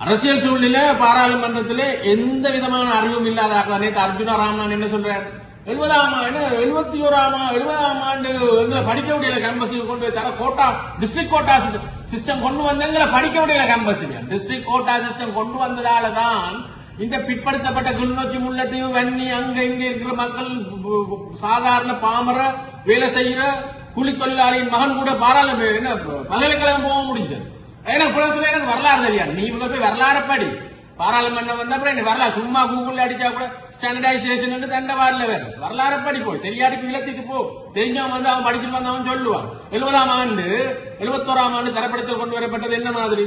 அரசியல் சூழ்நிலை பாராளுமன்றத்தில் எந்த விதமான அறிவும் இல்லாத ஆட்கள் நேற்று அர்ஜுனா ராமன் என்ன சொல்றார்? எழுபதாம் ஆண்டு எழுபத்தி ஓராம் எழுபதாம் ஆண்டு எங்களை படிக்க முடியல கேம்பஸுக்கு கொண்டு போய் தர கோட்டா டிஸ்ட்ரிக்ட் கோட்டா சிஸ்டம் கொண்டு வந்து எங்களை படிக்க முடியல கேம்பஸுக்கு டிஸ்ட்ரிக்ட் கோட்டா சிஸ்டம் கொண்டு வந்ததால தான் இந்த பிற்படுத்தப்பட்ட கிளிநொச்சி முல்லத்தீவு வன்னி அங்க இங்க இருக்கிற மக்கள் சாதாரண பாமர வேலை செய்யற கூலி தொழிலாளியின் மகன் கூட பாராளுமன்ற என்ன பல்கலைக்கழகம் போக முடிஞ்சது. ஏன்னா சொல்ல எனக்கு வரலாறு தெரியாது. நீ முதல் போய் வரலாறு படி. பாராளுமன்றம் வந்த அப்புறம் என்ன வரலாறு சும்மா கூகுள்ல அடிச்சா கூட ஸ்டாண்டர்டைசேஷன் தண்ட வரல வேறு. வரலாறு படி போய். தெரியாதுக்கு இலத்துக்கு போ. தெரிஞ்சவன் வந்து அவன் படிச்சுட்டு வந்தவன் சொல்லுவான். எழுபதாம் ஆண்டு எழுபத்தோராம் ஆண்டு தரப்படுத்தல் கொண்டு வரப்பட்டது என்ன மாதிரி?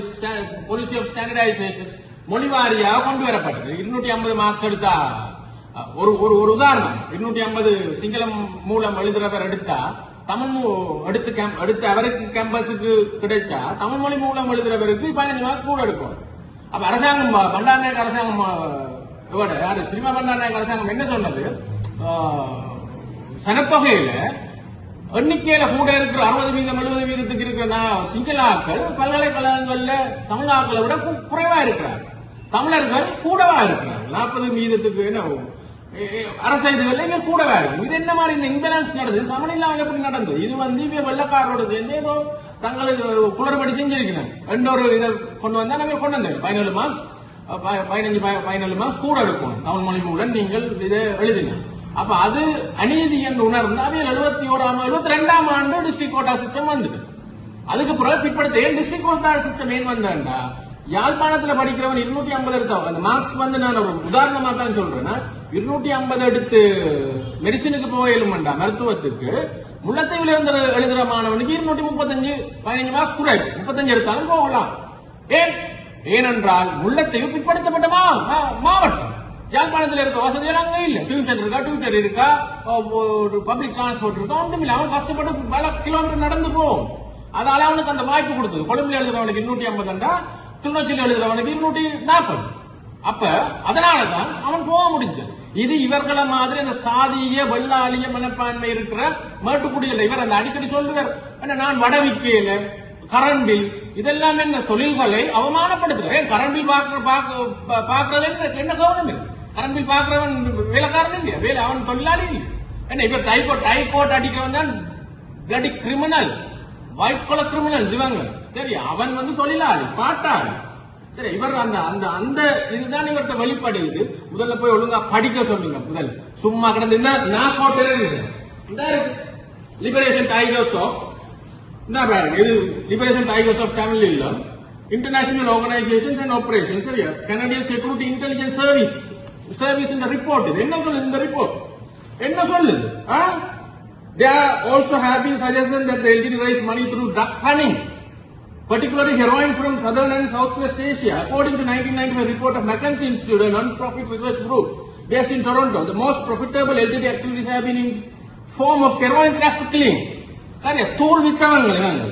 பாலிசி ஆஃப் ஸ்டாண்டர்டைசேஷன் மொழி வாரியாக கொண்டு வரப்பட்டது. இருநூற்றி ஐம்பது மார்க்ஸ் எடுத்தா ஒரு ஒரு ஒரு உதாரணம். இருநூற்றி ஐம்பது சிங்களம் மூலம் எழுதுறவர் எடுத்தா தமிழ் அடுத்த கேம்ப் கேம்- அவருக்கு கேம்பஸுக்கு கிடைச்சா தமிழ் மொழி மூலம் எழுதுறவருக்கு பதினஞ்சு மார்க் கூட எடுக்கும் அப்ப அரசாங்கம் ப- பண்டாரநாயக அரசாங்கம் அஹ், இவட யாரு? சினிமா பண்டாரநாயக அரசாங்கம் என்ன சொன்னது? சனத்தொகையில எண்ணிக்கையில கூட இருக்கிற அறுபது வீதம் எழுபது வீதத்துக்கு இருக்கிற சிங்கள சிங்களாக்கள் பல்கலைக்கழகங்கள்ல தமிழாக்களை விட குறைவா இருக்கிறார் தமிழர்கள் கூடவா இருக்கிறார் நாற்பது வீதத்துக்கு என்ன அரசு இதுகள்ல இங்க கூடவா இது என்ன மாதிரி இந்த இம்பேலன்ஸ் நடந்தது? சமநிலாம் எப்படி நடந்தது. இது வந்து இவ வெள்ளக்காரோட சேர்ந்து ஏதோ தங்களுக்கு குளறுபடி செஞ்சிருக்கிறாங்க. ரெண்டு ஒரு இதை கொண்டு வந்தா நம்ம கொண்டு வந்தேன். பதினேழு மாஸ் ப- பதினஞ்சு ப- பதினேழு மாஸ் கூட இருக்கும் தமிழ் மொழி மூலம் நீங்கள் இதை எழுதுங்க. அப்ப அது அநீதி என்று உணர்ந்தாவே எழுபத்தி ஓராம் எழுபத்தி ரெண்டாம் ஆண்டு டிஸ்ட்ரிக்ட் கோட்டா சிஸ்டம் வந்துட்டு. அதுக்கு பிறகு பிற்படுத்த ஏன் டிஸ்ட்ரிக்ட் கோட்டா சிஸ்டம் ஏன் வந்தாண்டா யாழ்ப்பாணத்துல படிக்கிறவன் இருநூற்றி ஐம்பது எடுத்தவன் அந்த மார்க்ஸ் வந்து நான் ஒரு உதாரணமா தான் சொல்றேன்னா இருநூற்றி ஐம்பது எடுத்து மெடிசினுக்கு போயிலுமண்டா மருத்துவத்துக்கு. முள்ளத்தீவில் இருந்து எழுதுற மாணவனுக்கு இருநூற்றி முப்பத்தஞ்சு பதினஞ்சு மார்க்ஸ் குறைவு. முப்பத்தஞ்சு எடுத்தாலும் போகலாம். ஏன்? ஏனென்றால் முள்ளத்தீவு பிற்படுத்தப்பட்ட மா- மாவட்டம். யாழ்ப்பாணத்தில் இருக்க வசதிகள் அங்க இல்ல. டியூஷன் இருக்கா ட்விட்டர் இருக்கா பப்ளிக் டிரான்ஸ்போர்ட் இருக்கா ஒன்றும் இல்ல. அவன் கஷ்டப்பட்டு பல கிலோமீட்டர் நடந்து போகும். அதால அவனுக்கு அந்த வாய்ப்பு கொடுத்தது. கொழும்புல எழுதுறவனுக்கு இருநூற்றி ஐம்பதுண்டா கிளிநொச்சியில் எழுதுறவனுக்கு இருநூற்றி நாற்பது. அப்ப அதனாலதான் அவன் போக முடிஞ்சது. இது இவர்களை மாதிரி அந்த சாதிய வெள்ளாளிய மனப்பான்மை இருக்கிற மேட்டுக்குடியில் இவர் அந்த அடிக்கடி சொல்லுவார். என்ன நான் வடவிக்கையில கரண்ட் இதெல்லாம் என்ன தொழில்களை அவமானப்படுத்துற ஏன் கரண்ட் பாக்குற பாக்க- பாக்குறது என்ன- கவனம் இல்லை. கரண்ட் பாக்குறவன் வேலைக்காரன் இல்லையா? வேலை அவன் தொழிலாளி இல்லையா? என்ன இப்ப டைகோட் டைகோட் அடிக்கிறவன் தான் கிரிமினல் ஒயிட் கலர் கிரிமினல்ஸ் இவங்க. சரி அவன் வந்து தொழிலாளி பாட்டாளி சரி இவர் அந்த அந்த அந்த இதுதான் இவர்கிட்ட வெளிப்படுகிறது. முதல்ல போய் ஒழுங்கா படிக்க சொல்லுங்க முதல். சும்மா கிடந்து நான் போட்டேன் இந்த லிபரேஷன் டைகர்ஸ் ஆஃப் இந்த பாருங்க இது லிபரேஷன் டைகர்ஸ் ஆஃப் தமிழ் இல்ல இன்டர்நேஷனல் ஆர்கனைசேஷன்ஸ் அண்ட் ஆபரேஷன் சரியா? Canadian security intelligence service service இந்த ரிப்போர்ட் இது. என்ன சொல்லுது இந்த ரிப்போர்ட் என்ன சொல்லுது ஆ? They are also have been suggested that the LTT raise money through drug running, particularly heroin from southern and southwest Asia. According to 1995 report of McKinsey Institute, a non-profit research group based in Toronto, the most profitable LTT activities have been in form of heroin trafficking. சரியா தூள் வித்தவங்க இவங்க.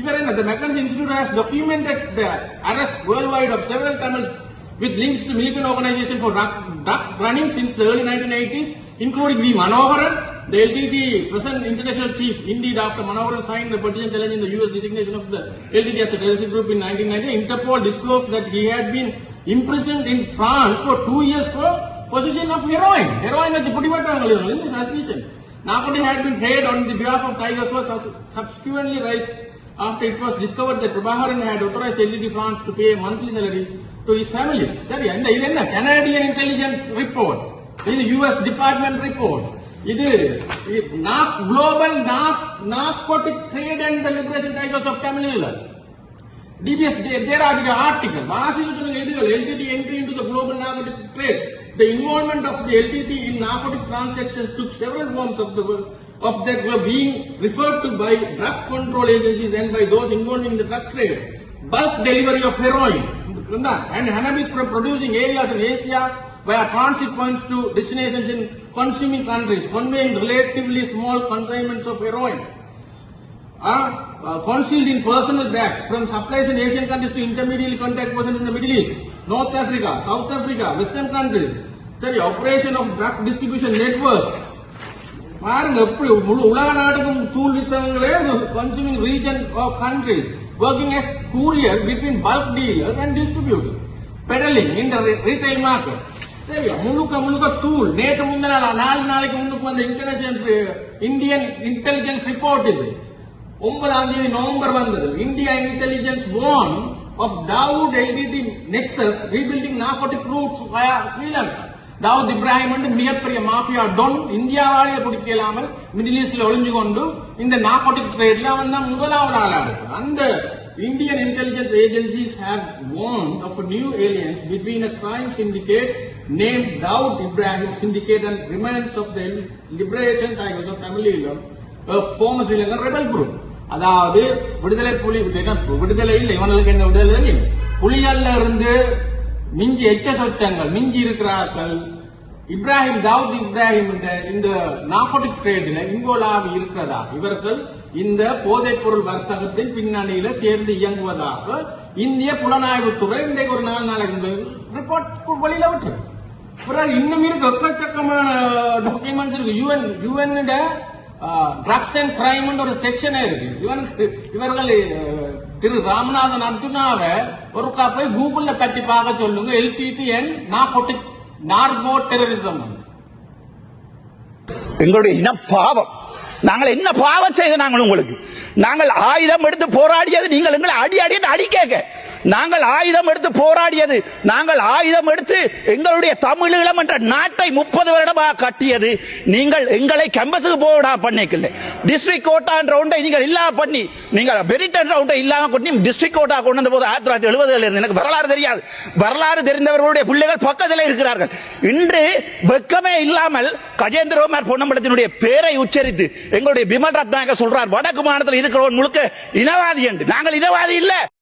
இவர் என்ன the McKinsey Institute has documented the arrest worldwide of several Tamils with links to militant organization for drug running since the early 1980s, including V. Manoharan, the LTT present international chief. Indeed, after Manoharan signed the petition challenging the US designation of the LTT as a terrorist group in 1990, Interpol disclosed that he had been imprisoned in France for two years for possession of heroin. Heroin at the Pudivata in this suspicion. Narcotic had been traded on the behalf of Tigers was subsequently raised after it was discovered that Prabhakaran had authorized LTT France to pay a monthly salary to his family. சரி இந்த இது என்ன Canadian intelligence report இது US department report இது global narcotic trade and the Liberation Tigers of Tamil Nadu DBS, there, there are the article. வாசிக்க சொல்லுங்க இதுகள் LTT entry into the global narcotic trade. The involvement of the LTT in narcotic transactions took several forms of the of that were being referred to by drug control agencies and by those involved in the drug trade. Bulk delivery of heroin and cannabis from producing areas in Asia via transit points to destinations in consuming countries, conveying relatively small consignments of heroin are uh, concealed in personal bags from supplies in Asian countries to intermediary contact persons in the Middle East, North Africa, South Africa, Western countries. Sorry, operation of drug distribution networks. பாருங்க எப்படி முழு உலக நாடுக்கும் தூள் வித்தவங்களே consuming region of countries Working as courier between bulk dealers and distributors. Peddling இந்த retail market சரியா முழுக்க முழுக்க தூள் நேற்று முந்தின நாள் நாலு நாளைக்கு முன்னுக்கு வந்த இன்டர்நேஷனல் இந்தியன் இன்டெலிஜென்ஸ் ரிப்போர்ட் இது. ஒன்பதாம் தேதி நவம்பர் வந்தது. India intelligence warn of doubt LTT nexus rebuilding narcotic routes Sri Lanka Dawood Ibrahim வந்து மிகப்பெரிய மாஃபியா டொன் இந்தியாவாலேயே பிடிக்க இல்லாமல் மிடில் ஈஸ்ட்ல ஒளிஞ்சு கொண்டு இந்த நார்கோட்டிக் ட்ரேட்ல அவன் தான் முதலாவது ஆளா இருக்கு அந்த Indian intelligence agencies have warn of new aliens between a crime syndicate name Dawood Ibrahim syndicate and remains of of liberation tigers of of Tamil Eelam, a former Sri அதாவது விடுதலை புலி விடுதலை இல்லை இவனுக்கு என்ன விடுதலை புலிகள்ல இருந்து மிஞ்சி எச்ச சொச்சங்கள் மிஞ்சி இருக்கிறார்கள். இப்ராஹிம் தாவூத் இப்ராஹிம் இந்த நார்கோட்டிக் ட்ரேடில் இங்கோலாவி இருக்கிறதா? இவர்கள் இந்த போதைப் பொருள் வர்த்தகத்தின் பின்னணியில சேர்ந்து இயங்குவதாக இந்திய புலனாய்வுத்துறை இன்றைக்கு ஒரு நாலு நாளைக்கு ரிப்போர்ட் வெளியில விட்டு பிறகு இன்னும் இருக்கு எக்கச்சக்கமான டாக்குமெண்ட்ஸ் இருக்கு. UN UN drugs and crime ஒரு செக்ஷனே இருக்கு. இவனுக்கு இவர்கள் திரு ராமநாதன் அர்ஜுனாவை ஒரு போய் கூகுள்ல தட்டி பார்க்க சொல்லுங்க. எல்டிடிஎன் நார்கோட்டிக் நார்கோ டெரரிசம் எங்களுடைய இன பாவம். நாங்கள் என்ன பாவம் செய்த நாங்கள் உங்களுக்கு? நாங்கள் ஆயுதம் எடுத்து போராடியது நீங்கள் எங்களை அடி அடி அடி கேட்க நாங்கள் ஆயுதம் எடுத்து போராடியது நாங்கள் ஆயுதம் எடுத்து எங்களுடைய தமிழீழம் என்ற நாட்டை முப்பது வருடமாக கட்டியது. நீங்கள் எங்களை கேம்பஸுக்கு போடா பண்ணிக்கல. டிஸ்ட்ரிக்ட் கோட்டா என்ற ஒன்றை நீங்கள் இல்லாம பண்ணி நீங்கள் மெரிட் என்ற ஒன்றை இல்லாம பண்ணி டிஸ்ட்ரிக்ட் கோட்டா கொண்டு வந்த போது ஆயிரத்தி தொள்ளாயிரத்தி எழுபதுல இருந்து எனக்கு வரலாறு தெரியாது. வரலாறு தெரிந்தவர்களுடைய பிள்ளைகள் பக்கத்தில் இருக்கிறார்கள். இன்று வெக்கமே இல்லாமல் கஜேந்திரகுமார் பொன்னம்பலத்தினுடைய பேரை உச்சரித்து எங்களுடைய பிமல் ரத்னாக சொல்றார் வடக்கு மாநிலத்தில் இருக்கிறவன் முழுக்க இனவாதி என்று. நாங்கள் இனவாதி இல்லை.